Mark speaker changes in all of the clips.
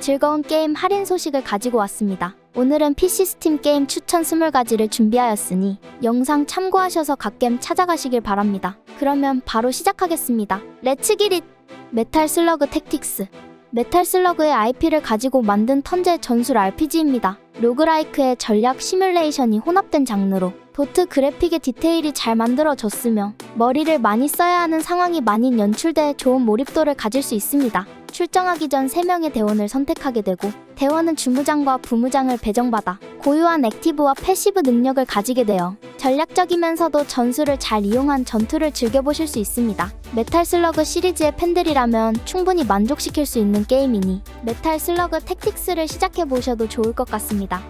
Speaker 1: 즐거운 게임 할인 소식을 가지고 왔습니다. 오늘은 PC 스팀 게임 추천 20가지를 준비하였으니 영상 참고하셔서 갓겜 찾아가시길 바랍니다. 그러면 바로 시작하겠습니다. 렛츠 기릿! 메탈 슬러그 택틱스 메탈 슬러그의 IP를 가지고 만든 턴제 전술 RPG입니다. 로그라이크의 전략 시뮬레이션이 혼합된 장르로 도트 그래픽의 디테일이 잘 만들어졌으며 머리를 많이 써야 하는 상황이 많이 연출돼 좋은 몰입도를 가질 수 있습니다. 출정하기 전 3명의 대원을 선택하게 되고 대원은 주무장과 부무장을 배정받아 고유한 액티브와 패시브 능력을 가지게 되어 전략적이면서도 전술을 잘 이용한 전투를 즐겨보실 수 있습니다. 메탈 슬러그 시리즈의 팬들이라면 충분히 만족시킬 수 있는 게임이니 메탈 슬러그 택틱스를 시작해보셔도 좋을 것 같습니다.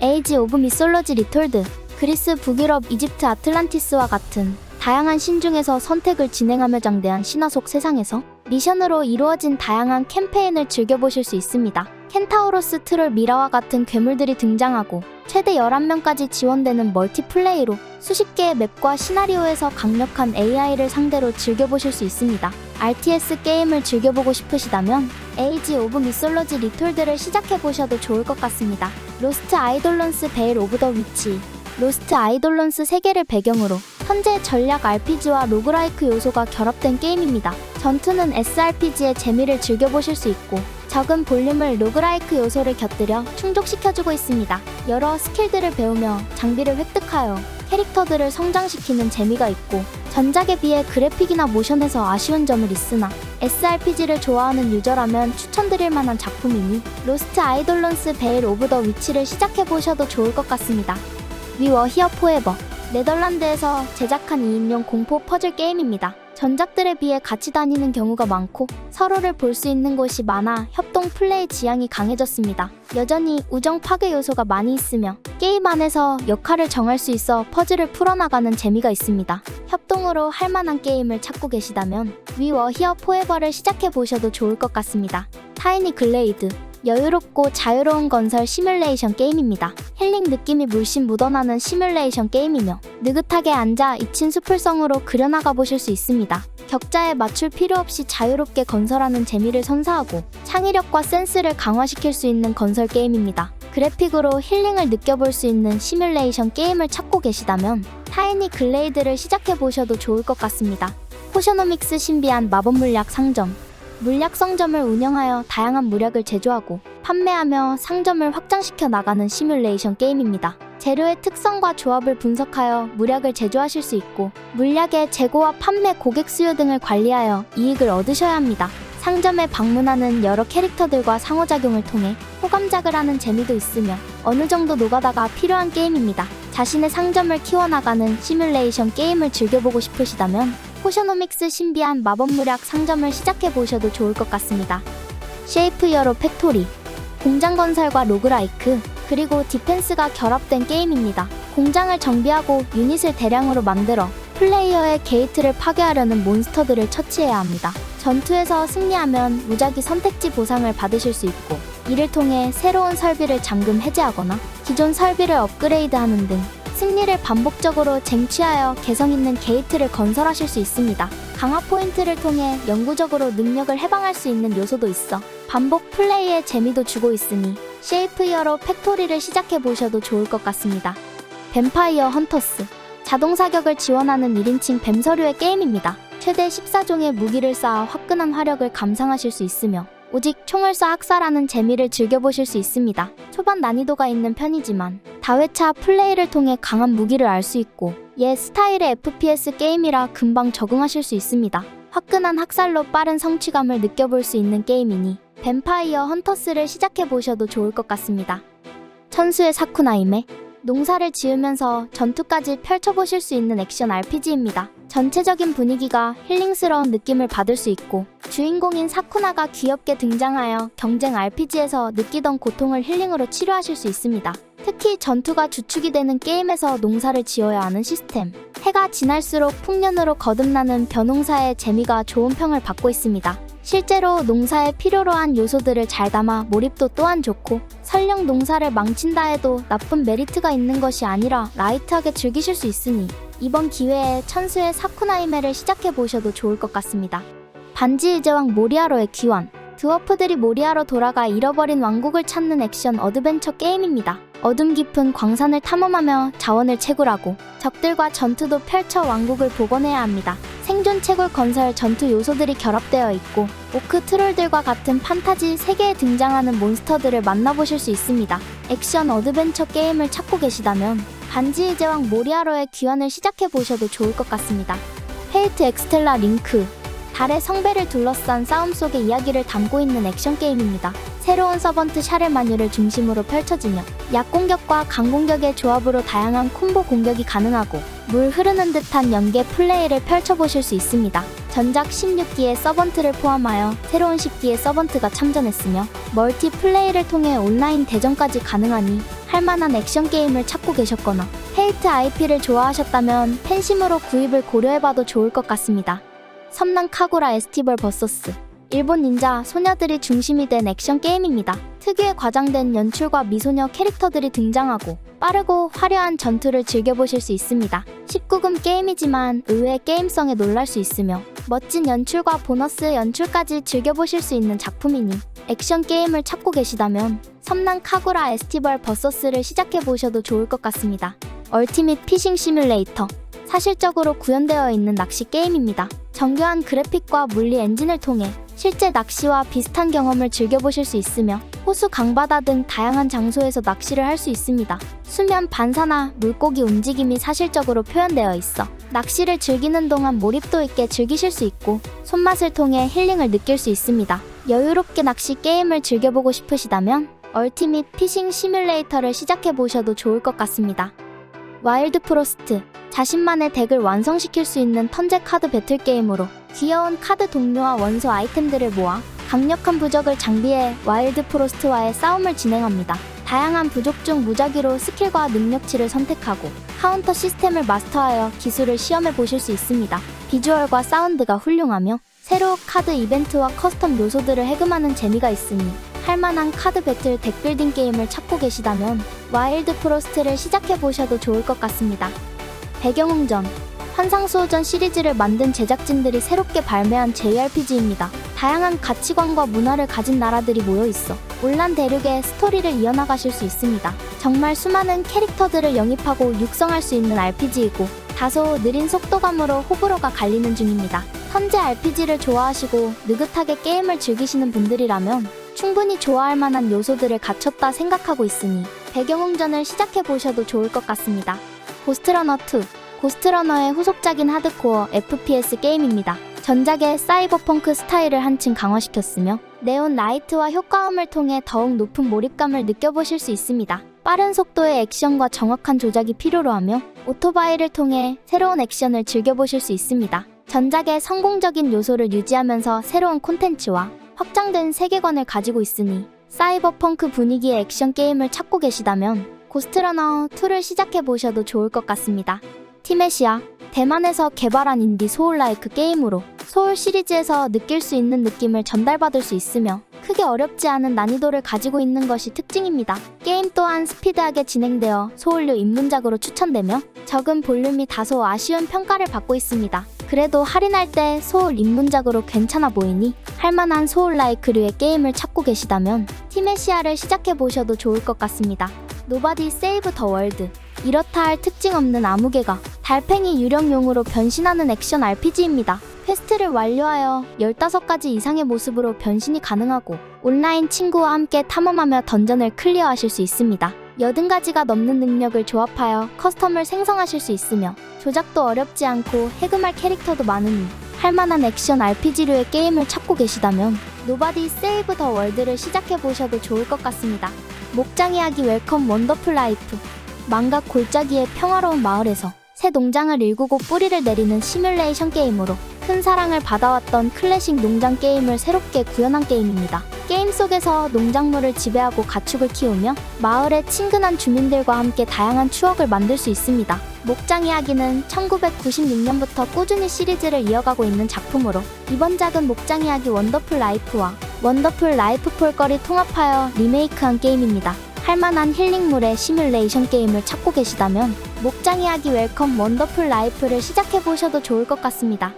Speaker 1: 에이지 오브 미솔로지 리톨드 그리스, 북유럽, 이집트, 아틀란티스와 같은 다양한 신 중에서 선택을 진행하며 장대한 신화 속 세상에서 미션으로 이루어진 다양한 캠페인을 즐겨보실 수 있습니다. 켄타우로스 트롤 미라와 같은 괴물들이 등장하고 최대 11명까지 지원되는 멀티플레이로 수십 개의 맵과 시나리오에서 강력한 AI를 상대로 즐겨보실 수 있습니다. RTS 게임을 즐겨보고 싶으시다면 에이지 오브 미솔로지 리톨드를 시작해보셔도 좋을 것 같습니다. 로스트 아이돌런스 베일 오브 더 위치 로스트 아이돌런스 세계를 배경으로 현재 전략 RPG와 로그라이크 요소가 결합된 게임입니다. 전투는 SRPG의 재미를 즐겨보실 수 있고 적은 볼륨을 로그라이크 요소를 곁들여 충족시켜주고 있습니다. 여러 스킬들을 배우며 장비를 획득하여 캐릭터들을 성장시키는 재미가 있고 전작에 비해 그래픽이나 모션에서 아쉬운 점을 있으나 SRPG를 좋아하는 유저라면 추천드릴 만한 작품이니 로스트 아이돌런스 베일 오브 더 위치를 시작해보셔도 좋을 것 같습니다. 위워 히어 포에버 네덜란드에서 제작한 2인용 공포 퍼즐 게임입니다. 전작들에 비해 같이 다니는 경우가 많고 서로를 볼 수 있는 곳이 많아 협동 플레이 지향이 강해졌습니다. 여전히 우정 파괴 요소가 많이 있으며 게임 안에서 역할을 정할 수 있어 퍼즐을 풀어나가는 재미가 있습니다. 협동으로 할 만한 게임을 찾고 계시다면 위워 히어 포에버를 시작해 보셔도 좋을 것 같습니다. 타이니 글레이드 여유롭고 자유로운 건설 시뮬레이션 게임입니다. 힐링 느낌이 물씬 묻어나는 시뮬레이션 게임이며 느긋하게 앉아 잊힌 수풀성으로 그려나가 보실 수 있습니다. 격자에 맞출 필요 없이 자유롭게 건설하는 재미를 선사하고 창의력과 센스를 강화시킬 수 있는 건설 게임입니다. 그래픽으로 힐링을 느껴볼 수 있는 시뮬레이션 게임을 찾고 계시다면 타이니 글레이드를 시작해 보셔도 좋을 것 같습니다. 포셔노믹스 신비한 마법 물약 상점 물약 상점을 운영하여 다양한 물약을 제조하고 판매하며 상점을 확장시켜 나가는 시뮬레이션 게임입니다. 재료의 특성과 조합을 분석하여 물약을 제조하실 수 있고 물약의 재고와 판매 고객 수요 등을 관리하여 이익을 얻으셔야 합니다. 상점에 방문하는 여러 캐릭터들과 상호작용을 통해 호감작을 하는 재미도 있으며 어느 정도 노가다가 필요한 게임입니다. 자신의 상점을 키워나가는 시뮬레이션 게임을 즐겨보고 싶으시다면 포셔노믹스 신비한 마법 물약 상점을 시작해 보셔도 좋을 것 같습니다. 쉐이프 히어로 팩토리 공장 건설과 로그라이크 그리고 디펜스가 결합된 게임입니다. 공장을 정비하고 유닛을 대량으로 만들어 플레이어의 게이트를 파괴하려는 몬스터들을 처치해야 합니다. 전투에서 승리하면 무작위 선택지 보상을 받으실 수 있고 이를 통해 새로운 설비를 잠금 해제하거나 기존 설비를 업그레이드하는 등 승리를 반복적으로 쟁취하여 개성 있는 게이트를 건설하실 수 있습니다. 강화 포인트를 통해 영구적으로 능력을 해방할 수 있는 요소도 있어 반복 플레이에 재미도 주고 있으니 쉐이프 히어로 팩토리를 시작해 보셔도 좋을 것 같습니다. 뱀파이어 헌터스 자동 사격을 지원하는 1인칭 뱀서류의 게임입니다. 최대 14종의 무기를 쌓아 화끈한 화력을 감상하실 수 있으며 오직 총을 쏴 학살하는 재미를 즐겨보실 수 있습니다. 초반 난이도가 있는 편이지만 다회차 플레이를 통해 강한 무기를 알 수 있고 옛 스타일의 FPS 게임이라 금방 적응하실 수 있습니다. 화끈한 학살로 빠른 성취감을 느껴볼 수 있는 게임이니 뱀파이어 헌터스를 시작해 보셔도 좋을 것 같습니다. 천수의 사쿠나임에 농사를 지으면서 전투까지 펼쳐보실 수 있는 액션 RPG입니다. 전체적인 분위기가 힐링스러운 느낌을 받을 수 있고 주인공인 사쿠나가 귀엽게 등장하여 경쟁 RPG에서 느끼던 고통을 힐링으로 치료하실 수 있습니다. 특히 전투가 주축이 되는 게임에서 농사를 지어야 하는 시스템. 해가 지날수록 풍년으로 거듭나는 벼농사의 재미가 좋은 평을 받고 있습니다. 실제로 농사에 필요로 한 요소들을 잘 담아 몰입도 또한 좋고 설령 농사를 망친다 해도 나쁜 메리트가 있는 것이 아니라 라이트하게 즐기실 수 있으니 이번 기회에 천수의 사쿠나이메를 시작해 보셔도 좋을 것 같습니다. 반지의 제왕 모리아로의 귀환 드워프들이 모리아로 돌아가 잃어버린 왕국을 찾는 액션 어드벤처 게임입니다. 어둠 깊은 광산을 탐험하며 자원을 채굴하고 적들과 전투도 펼쳐 왕국을 복원해야 합니다. 생존 채굴 건설 전투 요소들이 결합되어 있고 오크 트롤들과 같은 판타지 세계에 등장하는 몬스터들을 만나보실 수 있습니다. 액션 어드벤처 게임을 찾고 계시다면 반지의 제왕 모리아로의 귀환을 시작해 보셔도 좋을 것 같습니다. 페이트 엑스텔라 링크 달의 성배를 둘러싼 싸움 속의 이야기를 담고 있는 액션 게임입니다. 새로운 서번트 샤를 마뉴를 중심으로 펼쳐지며 약공격과 강공격의 조합으로 다양한 콤보 공격이 가능하고 물 흐르는 듯한 연계 플레이를 펼쳐보실 수 있습니다. 전작 16기의 서번트를 포함하여 새로운 10기의 서번트가 참전했으며 멀티 플레이를 통해 온라인 대전까지 가능하니 할만한 액션 게임을 찾고 계셨거나 헤이트 IP를 좋아하셨다면 팬심으로 구입을 고려해봐도 좋을 것 같습니다. 섬난 카구라 에스티벌 버서스 일본 닌자 소녀들이 중심이 된 액션 게임입니다. 특유의 과장된 연출과 미소녀 캐릭터들이 등장하고 빠르고 화려한 전투를 즐겨보실 수 있습니다. 19금 게임이지만 의외의 게임성에 놀랄 수 있으며 멋진 연출과 보너스 연출까지 즐겨보실 수 있는 작품이니 액션 게임을 찾고 계시다면 섬난 카구라 에스티벌 버서스를 시작해보셔도 좋을 것 같습니다. 얼티밋 피싱 시뮬레이터 사실적으로 구현되어 있는 낚시 게임입니다. 정교한 그래픽과 물리 엔진을 통해 실제 낚시와 비슷한 경험을 즐겨보실 수 있으며 호수 강바다 등 다양한 장소에서 낚시를 할 수 있습니다. 수면 반사나 물고기 움직임이 사실적으로 표현되어 있어 낚시를 즐기는 동안 몰입도 있게 즐기실 수 있고 손맛을 통해 힐링을 느낄 수 있습니다. 여유롭게 낚시 게임을 즐겨보고 싶으시다면 얼티밋 피싱 시뮬레이터를 시작해 보셔도 좋을 것 같습니다. 와일드 프로스트 자신만의 덱을 완성시킬 수 있는 턴제 카드 배틀 게임으로 귀여운 카드 동료와 원소 아이템들을 모아 강력한 부적을 장비해 와일드 프로스트와의 싸움을 진행합니다. 다양한 부족 중 무작위로 스킬과 능력치를 선택하고 카운터 시스템을 마스터하여 기술을 시험해 보실 수 있습니다. 비주얼과 사운드가 훌륭하며 새로 카드 이벤트와 커스텀 요소들을 해금하는 재미가 있으니 할만한 카드 배틀 덱빌딩 게임을 찾고 계시다면 와일드 프로스트를 시작해 보셔도 좋을 것 같습니다. 배경웅전 환상수호전 시리즈를 만든 제작진들이 새롭게 발매한 JRPG입니다. 다양한 가치관과 문화를 가진 나라들이 모여 있어 올란 대륙의 스토리를 이어나가실 수 있습니다. 정말 수많은 캐릭터들을 영입하고 육성할 수 있는 RPG이고 다소 느린 속도감으로 호불호가 갈리는 중입니다. 현재 RPG를 좋아하시고 느긋하게 게임을 즐기시는 분들이라면 충분히 좋아할 만한 요소들을 갖췄다 생각하고 있으니 배경웅전을 시작해 보셔도 좋을 것 같습니다. 고스트러너 2 고스트러너의 후속작인 하드코어 FPS 게임입니다. 전작의 사이버펑크 스타일을 한층 강화시켰으며 네온 라이트와 효과음을 통해 더욱 높은 몰입감을 느껴보실 수 있습니다. 빠른 속도의 액션과 정확한 조작이 필요로 하며 오토바이를 통해 새로운 액션을 즐겨보실 수 있습니다. 전작의 성공적인 요소를 유지하면서 새로운 콘텐츠와 확장된 세계관을 가지고 있으니 사이버펑크 분위기의 액션 게임을 찾고 계시다면 고스트러너 2를 시작해 보셔도 좋을 것 같습니다. 티메시아 대만에서 개발한 인디 소울라이크 게임으로 소울 시리즈에서 느낄 수 있는 느낌을 전달받을 수 있으며 크게 어렵지 않은 난이도를 가지고 있는 것이 특징입니다. 게임 또한 스피드하게 진행되어 소울류 입문작으로 추천되며 적은 볼륨이 다소 아쉬운 평가를 받고 있습니다. 그래도 할인할 때 소울 입문작으로 괜찮아 보이니 할만한 소울라이크류의 게임을 찾고 계시다면 티메시아를 시작해 보셔도 좋을 것 같습니다. 노바디 세이브 더 월드 이렇다 할 특징 없는 아무개가 달팽이 유령용으로 변신하는 액션 RPG입니다. 퀘스트를 완료하여 15가지 이상의 모습으로 변신이 가능하고 온라인 친구와 함께 탐험하며 던전을 클리어하실 수 있습니다. 80가지가 넘는 능력을 조합하여 커스텀을 생성하실 수 있으며 조작도 어렵지 않고 해금할 캐릭터도 많으니 할만한 액션 RPG류의 게임을 찾고 계시다면 노바디 세이브 더 월드를 시작해 보셔도 좋을 것 같습니다. 목장 이야기 웰컴 원더풀 라이프 망각 골짜기의 평화로운 마을에서 새 농장을 일구고 뿌리를 내리는 시뮬레이션 게임으로 큰 사랑을 받아왔던 클래식 농장 게임을 새롭게 구현한 게임입니다. 게임 속에서 농작물을 지배하고 가축을 키우며 마을의 친근한 주민들과 함께 다양한 추억을 만들 수 있습니다. 목장 이야기는 1996년부터 꾸준히 시리즈를 이어가고 있는 작품으로 이번 작은 목장 이야기 원더풀 라이프와 원더풀 라이프 폴거리 통합하여 리메이크한 게임입니다. 할만한 힐링물의 시뮬레이션 게임을 찾고 계시다면 목장 이야기 웰컴 원더풀 라이프를 시작해 보셔도 좋을 것 같습니다.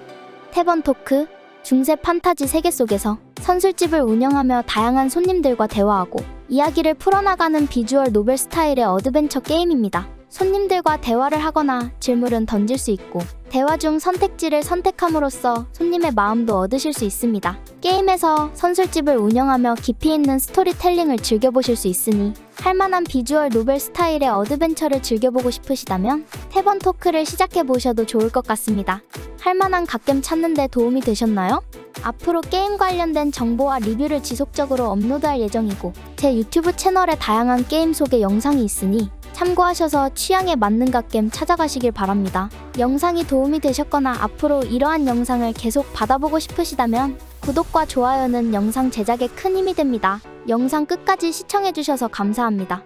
Speaker 1: 태번 토크 중세 판타지 세계 속에서 선술집을 운영하며 다양한 손님들과 대화하고 이야기를 풀어나가는 비주얼 노벨 스타일의 어드벤처 게임입니다. 손님들과 대화를 하거나 질문은 던질 수 있고 대화 중 선택지를 선택함으로써 손님의 마음도 얻으실 수 있습니다. 게임에서 선술집을 운영하며 깊이 있는 스토리텔링을 즐겨보실 수 있으니 할만한 비주얼 노벨 스타일의 어드벤처를 즐겨보고 싶으시다면 태번 토크를 시작해보셔도 좋을 것 같습니다. 할만한 갓겜 찾는데 도움이 되셨나요? 앞으로 게임 관련된 정보와 리뷰를 지속적으로 업로드할 예정이고 제 유튜브 채널에 다양한 게임 소개 영상이 있으니 참고하셔서 취향에 맞는 갓겜 찾아가시길 바랍니다. 영상이 도움이 되셨거나 앞으로 이러한 영상을 계속 받아보고 싶으시다면 구독과 좋아요는 영상 제작에 큰 힘이 됩니다. 영상 끝까지 시청해주셔서 감사합니다.